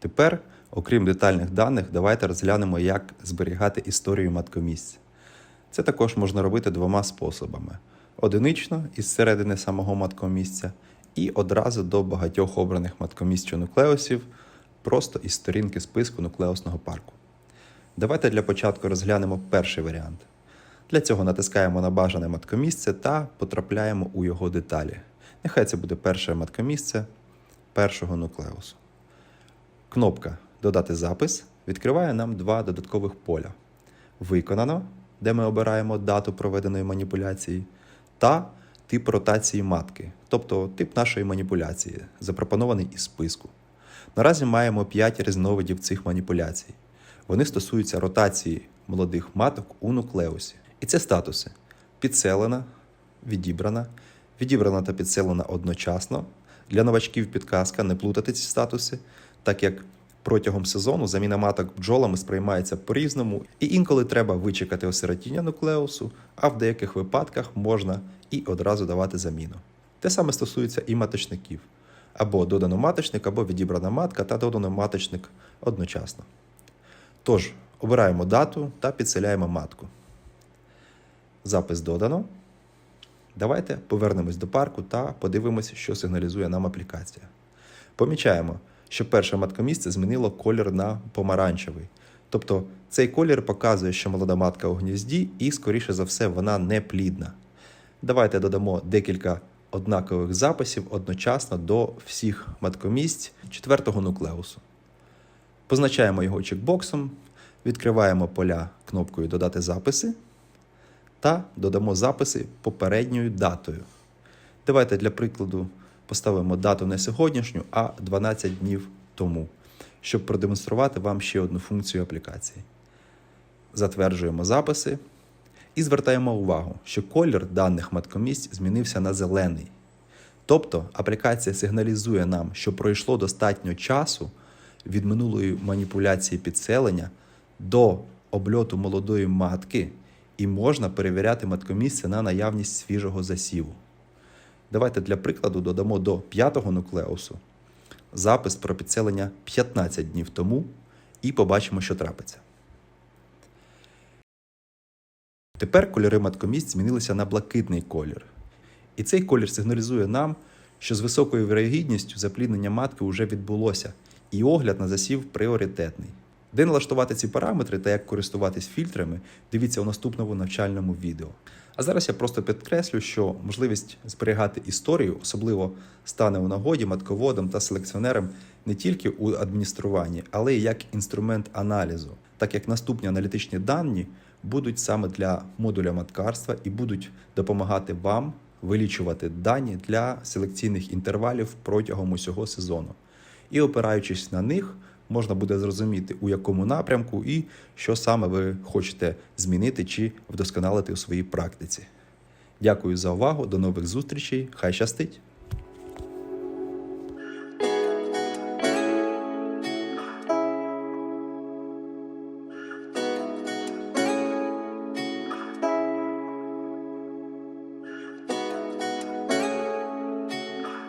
Тепер, окрім детальних даних, давайте розглянемо, як зберігати історію маткомісця. Це також можна робити двома способами: одинично із середини самого маткомісця, і одразу до багатьох обраних маткомісць чи нуклеусів, просто із сторінки списку нуклеусного парку. Давайте для початку розглянемо перший варіант. Для цього натискаємо на бажане маткомісце та потрапляємо у його деталі. Нехай це буде перше маткомісце першого нуклеусу. Кнопка Додати запис відкриває нам два додаткових поля: Виконано, де ми обираємо дату проведеної маніпуляції, та тип ротації матки, тобто тип нашої маніпуляції, запропонований із списку. Наразі маємо 5 різновидів цих маніпуляцій. Вони стосуються ротації молодих маток у нуклеусі. І це статуси: підселена, відібрана, відібрана та підселена одночасно. Для новачків підказка не плутати ці статуси, так як протягом сезону заміна маток бджолами сприймається по-різному, і інколи треба вичекати осиротіння нуклеусу, а в деяких випадках можна і одразу давати заміну. Те саме стосується і маточників. Або додано маточник, або відібрана матка та додано маточник одночасно. Тож, обираємо дату та підселяємо матку. Запис додано. Давайте повернемось до парку та подивимося, що сигналізує нам аплікація. Помічаємо, що перше маткомісце змінило колір на помаранчевий. Тобто цей колір показує, що молода матка у гнізді, і, скоріше за все, вона не плідна. Давайте додамо декілька однакових записів одночасно до всіх маткомісць четвертого нуклеусу. Позначаємо його чекбоксом, відкриваємо поля кнопкою Додати записи та додамо записи попередньою датою. Давайте для прикладу поставимо дату не сьогоднішню, а 12 днів тому, щоб продемонструвати вам ще одну функцію аплікації. Затверджуємо записи і звертаємо увагу, що колір даних маткомісць змінився на зелений. Тобто аплікація сигналізує нам, що пройшло достатньо часу від минулої маніпуляції підселення до обльоту молодої матки, і можна перевіряти маткомісце на наявність свіжого засіву. Давайте для прикладу додамо до п'ятого нуклеусу запис про підселення 15 днів тому і побачимо, що трапиться. Тепер кольори маткомісць змінилися на блакитний колір. І цей колір сигналізує нам, що з високою вірогідністю запліднення матки вже відбулося, і огляд на засів пріоритетний. Де налаштувати ці параметри та як користуватись фільтрами, дивіться у наступному навчальному відео. А зараз я просто підкреслю, що можливість зберігати історію особливо стане у нагоді матководам та селекціонерам не тільки у адмініструванні, але й як інструмент аналізу, так як наступні аналітичні дані будуть саме для модуля маткарства і будуть допомагати вам вилічувати дані для селекційних інтервалів протягом усього сезону. І опираючись на них, можна буде зрозуміти, у якому напрямку і що саме ви хочете змінити чи вдосконалити у своїй практиці. Дякую за увагу, до нових зустрічей, хай щастить!